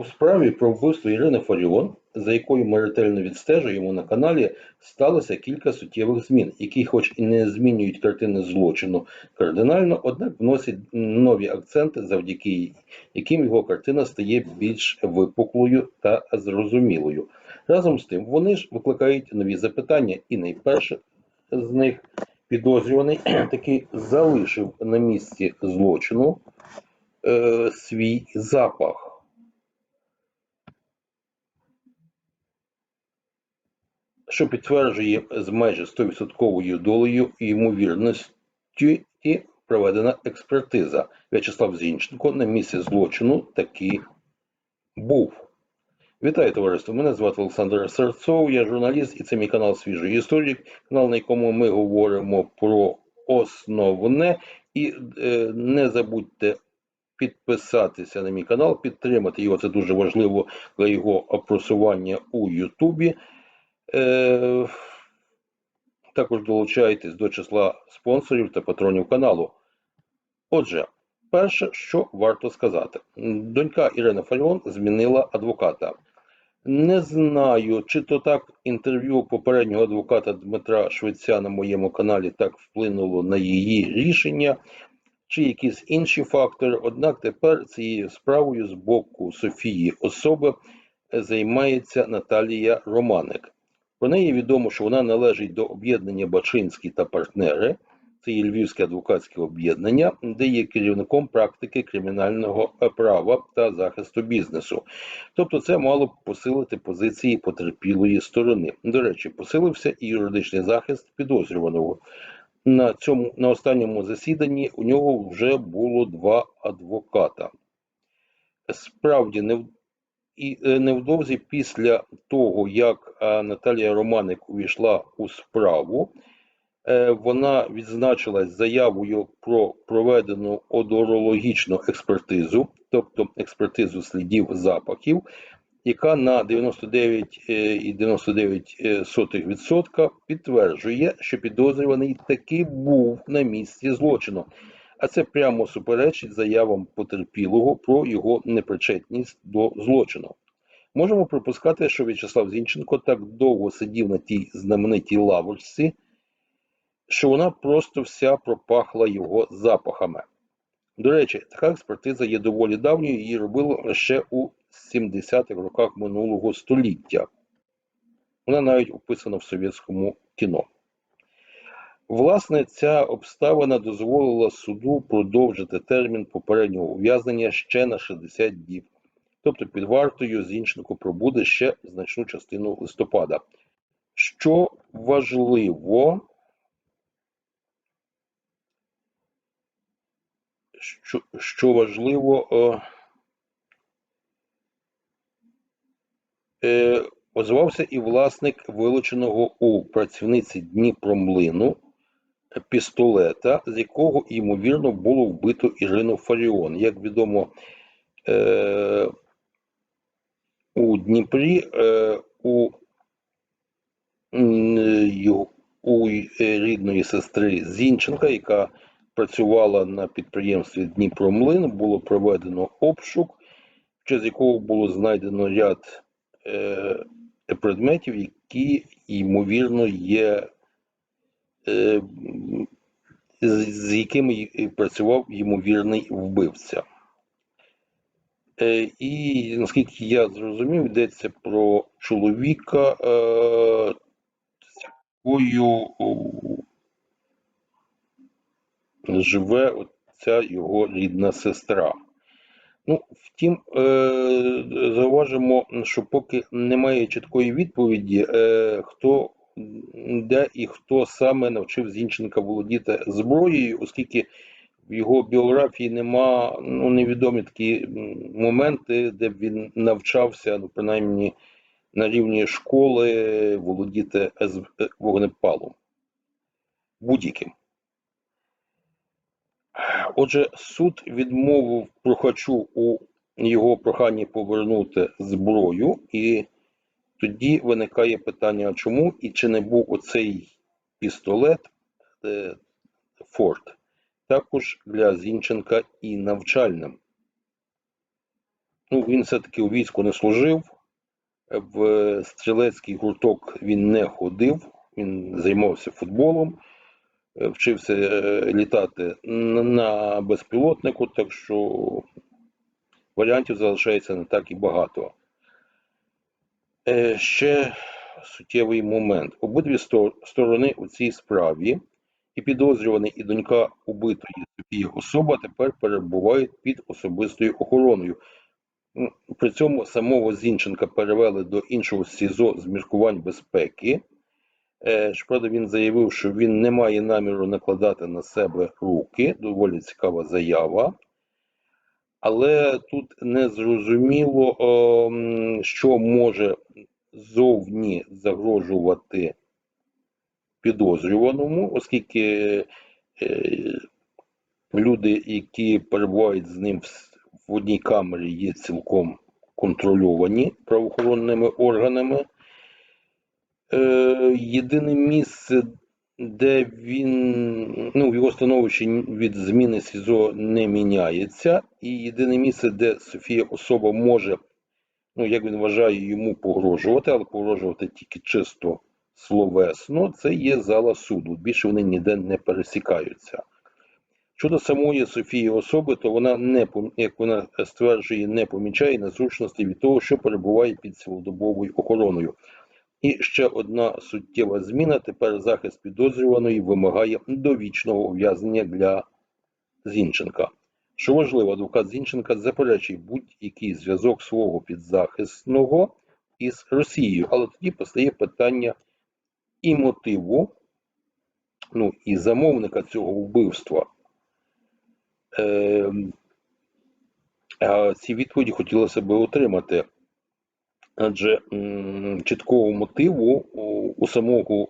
У справі про вбивство Ірини Фаріон, за якою ми ретельно відстежуємо на каналі, сталося кілька суттєвих змін, які хоч і не змінюють картини злочину кардинально, однак вносять нові акценти, завдяки яким його картина стає більш випуклою та зрозумілою. Разом з тим, вони ж викликають нові запитання, і найперше з них підозрюваний таки залишив на місці злочину е, свій запах. Що підтверджує з майже 100% долею ймовірності проведена експертиза. В'ячеслав Зінченко на місці злочину таки був. Вітаю товариство! Мене звати Олександр Серцов, я журналіст і це мій канал Свіжий історик, канал, на якому ми говоримо про основне. І е, не забудьте підписатися на мій канал, підтримати його. Це дуже важливо для його просування у Ютубі. Е, також долучайтесь до числа спонсорів та патронів каналу. Отже, перше, що варто сказати, донька Ірина Фаріон змінила адвоката. Не знаю, чи то так інтерв'ю попереднього адвоката Дмитра Швеця на моєму каналі так вплинуло на її рішення, чи якісь інші фактори. Однак тепер цією справою з боку Софії особи займається Наталія Романик. Про неї відомо, що вона належить до об'єднання Бачинські та партнери. Це є Львівське адвокатське об'єднання, де є керівником практики кримінального права та захисту бізнесу. Тобто, це мало б посилити позиції потерпілої сторони. До речі, посилився і юридичний захист підозрюваного. На цьому на останньому засіданні у нього вже було два адвоката. Справді не і е, невдовзі після того, як е, Наталія Романик увійшла у справу, е, вона відзначилась заявою про проведену одорологічну експертизу, тобто експертизу слідів запахів, яка на 99,99% підтверджує, що підозрюваний таки був на місці злочину а це прямо суперечить заявам потерпілого про його непричетність до злочину. Можемо припускати, що В'ячеслав Зінченко так довго сидів на тій знаменитій лавочці, що вона просто вся пропахла його запахами. До речі, така експертиза є доволі давньою, її робили ще у 70-х роках минулого століття. Вона навіть описана в совєтському кіно. Власне, ця обставина дозволила суду продовжити термін попереднього ув'язнення ще на 60 діб. Тобто під вартою Зінченко пробуде ще значну частину листопада. Що важливо, що, що важливо, е, е, озвався і власник вилученого у працівниці Дніпромлину пістолета, з якого, ймовірно, було вбито Ірину Фаріон. Як відомо, е, у Дніпрі е, у у рідної сестри Зінченка, яка працювала на підприємстві Дніпромлин, було проведено обшук, час якого було знайдено ряд е, предметів, які, ймовірно, є Е, з якими працював ймовірний вбивця. Е, і наскільки я зрозумів, йдеться про чоловіка, е, з якою живе ця його рідна сестра. Ну, Втім, зауважимо, що поки немає чіткої відповіді, хто де і хто саме навчив Зінченка володіти зброєю, оскільки в його біографії нема ну, невідомі такі моменти, де б він навчався, ну, принаймні на рівні школи володіти вогнепалом будь-яким. Отже, суд відмовив прохачу у його проханні повернути зброю і тоді виникає питання, чому і чи не був оцей пістолет е, Форд також для Зінченка і навчальним. Ну, він все-таки у війську не служив, в стрілецький гурток він не ходив, він займався футболом, е, вчився е, літати на безпілотнику, так що варіантів залишається не так і багато. Е, Ще суттєвий момент. Обидві сто- сторони у цій справі, і підозрюваний, і донька убитої Софії особа тепер перебувають під особистою охороною. При цьому самого Зінченка перевели до іншого СІЗО з міркувань безпеки. Е, Щоправда, він заявив, що він не має наміру накладати на себе руки. Доволі цікава заява. Але тут не зрозуміло, ем, що може зовні загрожувати підозрюваному, оскільки е, люди, які перебувають з ним в, одній камері, є цілком контрольовані правоохоронними органами. Е, єдине місце, де він, ну, його становищі від зміни СІЗО не міняється, і єдине місце, де Софія особа може, ну, як він вважає, йому погрожувати, але погрожувати тільки чисто словесно, це є зала суду. Більше вони ніде не пересікаються. Щодо самої Софії особи, то вона не як вона стверджує, не помічає незручності від того, що перебуває під цілодобовою охороною. І ще одна суттєва зміна. Тепер захист підозрюваної вимагає довічного ув'язнення для Зінченка. Що важливо, адвокат Зінченка заперечує будь-який зв'язок свого підзахисного із Росією, але тоді постає питання і мотиву, ну і замовника цього вбивства. Е, ці відповіді хотілося б отримати. Адже чіткого мотиву у, самого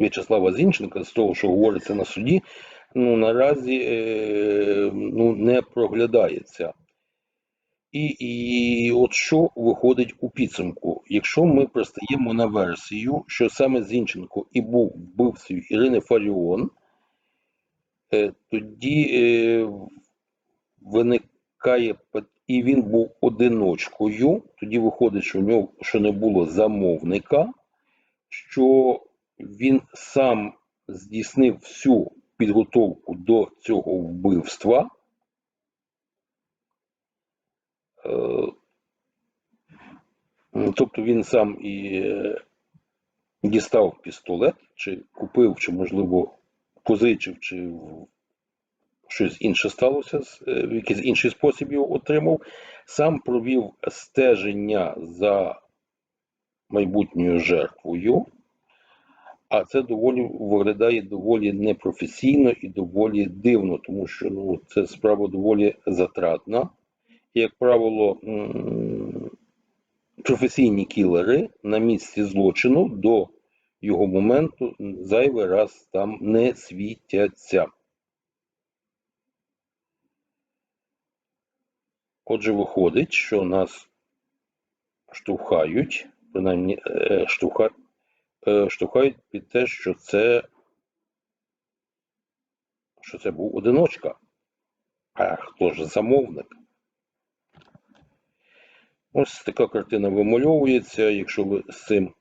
В'ячеслава Зінченка, з того, що говориться на суді, ну наразі е, ну, не проглядається. І, і от що виходить у підсумку? Якщо ми пристаємо на версію, що саме Зінченко і був вбивцею Ірини Фаріон, е, тоді е, виникає пит- і він був одиночкою, тоді виходить, що в нього що не було замовника, що він сам здійснив всю підготовку до цього вбивства. Е, Тобто він сам і е, дістав пістолет, чи купив, чи, можливо, позичив, чи щось інше сталося, е, в якийсь інший спосіб його отримав. Сам провів стеження за майбутньою жертвою, а це доволі виглядає доволі непрофесійно і доволі дивно, тому що ну, це справа доволі затратна. Як правило, професійні кілери на місці злочину до його моменту зайвий раз там не світяться. Отже, виходить, що нас штовхають, принаймні е, штовха, е, штовхають під те, що це, що це був одиночка. А хто ж замовник? Ось така картина вимальовується. Якщо ви з цим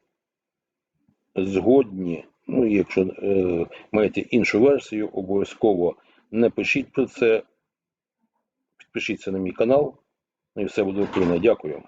згодні, ну якщо е, маєте іншу версію, обов'язково не пишіть про це. Підпишіться на мій канал. Ну і все буде Україна. Дякую.